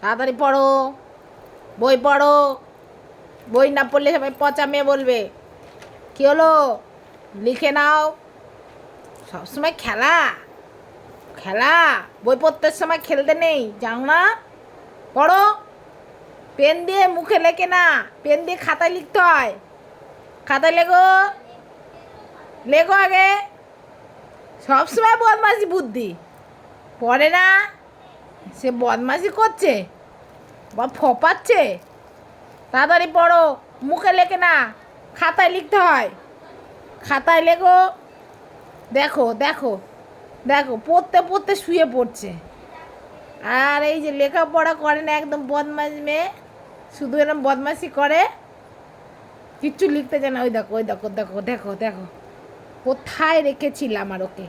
তাড়াতাড়ি পড়ো। বই পড়ো। বই না পড়লে সবাই পচা মেয়ে বলবে। কী হলো? লিখে নাও। সবসময় খেলা। খেলা। বই পড়তে সময় খেলতে নেই। জানো না। পড়ো। পেন দিয়ে মুখে লেখে না। পেন দিয়ে খাতায় লিখতে হয়। খাতায় লেখো। লেখো আগে। সবসময় বদমাসি বুদ্ধি। পড়ে না। সে বদমাসি করছে বা ফপাচ্ছে। তাড়াতাড়ি পড়ো, মুখে লেখে না, খাতায় লিখতে হয়। খাতায় লেখো, দেখো দেখো দেখো, পড়তে পড়তে শুয়ে পড়ছে। আর এই যে লেখাপড়া করে না, একদম বদমাস মেয়ে, শুধু এরকম বদমাসি করে, কিচ্ছু লিখতে জানে ওই দেখো ওই দেখো দেখো দেখো দেখো, কোথায় রেখেছিলাম আর ওকে?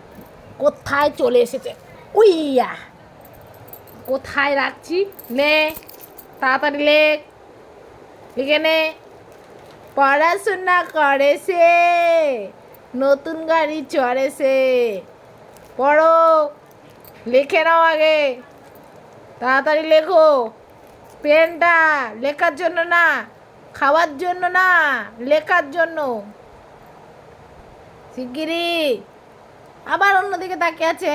কোথায় চলে এসেছে? উইয়া! কোথায় রাখছি? নে, তাড়াতাড়ি লেখ লিখে নে পড়াশোনা করেছে। নতুন গাড়ি চড়েছে। পড়ো। লিখে নাও আগে। তাড়াতাড়ি লেখো। পেনটা লেখার জন্য না, খাওয়ার জন্য না, লেখার জন্য। শিগগিরি আবার অন্যদিকে তাকিয়ে আছে।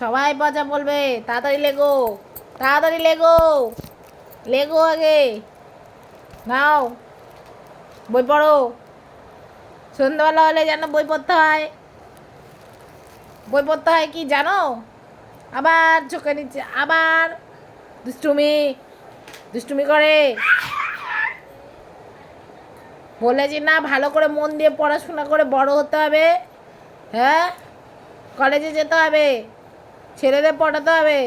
সবাই বাজা বলবে। তাড়াতাড়ি লেগো তাড়াতাড়ি লেগো লেগো আগে। নাও, বই পড়ো। সন্ধ্যাবেলা হলে যেন বই পড়তে হয়। বই পড়তে হয় কি জানো? আবার চোখে নিচ্ছে আবার দুষ্টুমি দুষ্টুমি করে। বলেছি না, ভালো করে মন দিয়ে পড়াশোনা করে বড় হতে হবে। হ্যাঁ? কলেজে যেতে হবে। ছেলেদের পড়াতে হবে।